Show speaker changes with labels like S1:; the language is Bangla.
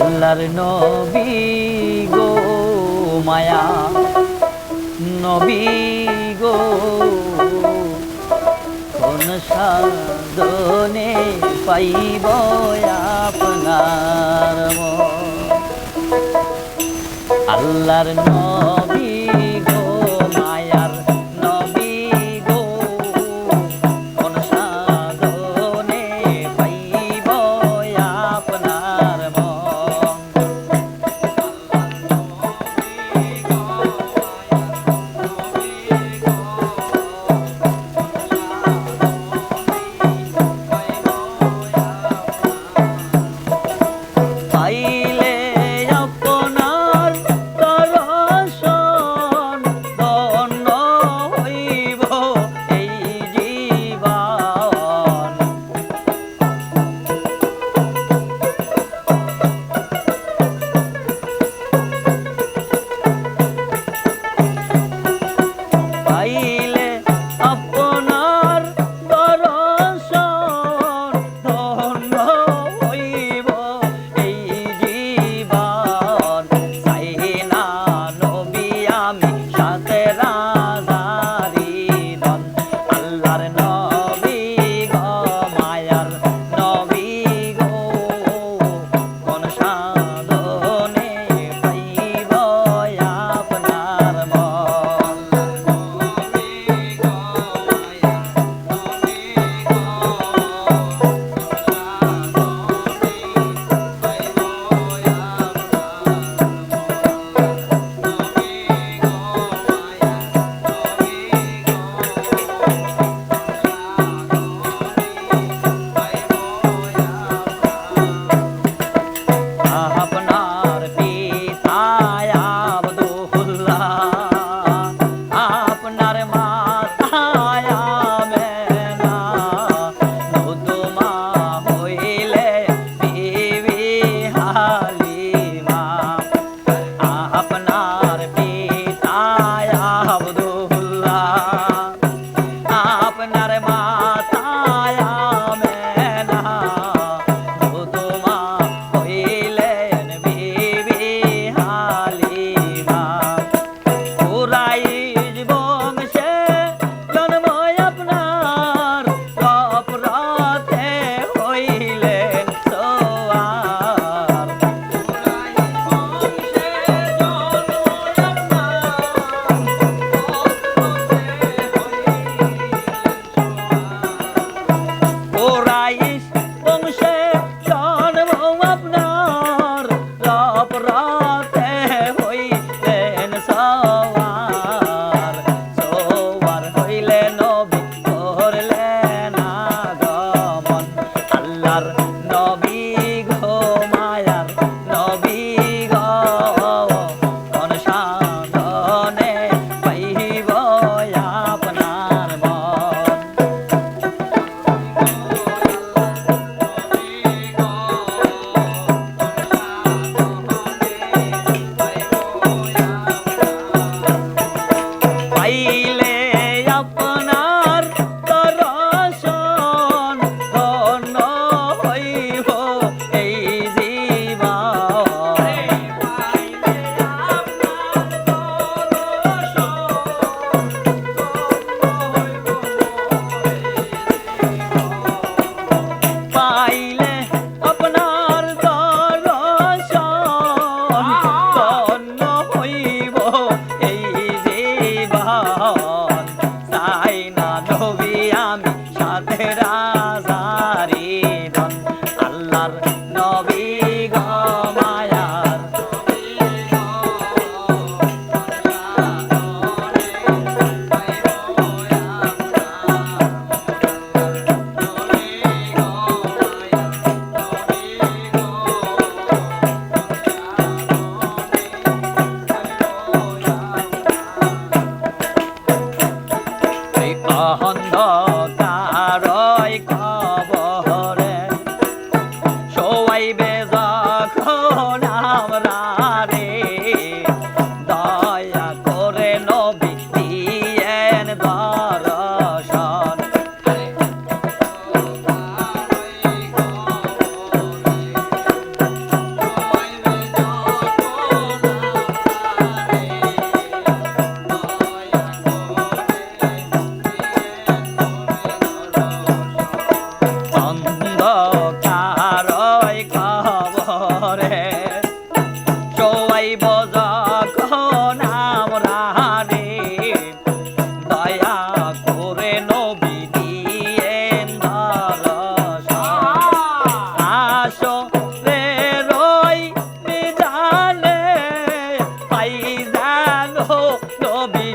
S1: আল্লাহর নবী গো মায়া নবী গো কোন সাধনে পাইব আপনার আল্লাহর নবী Bravo ওরাই নবী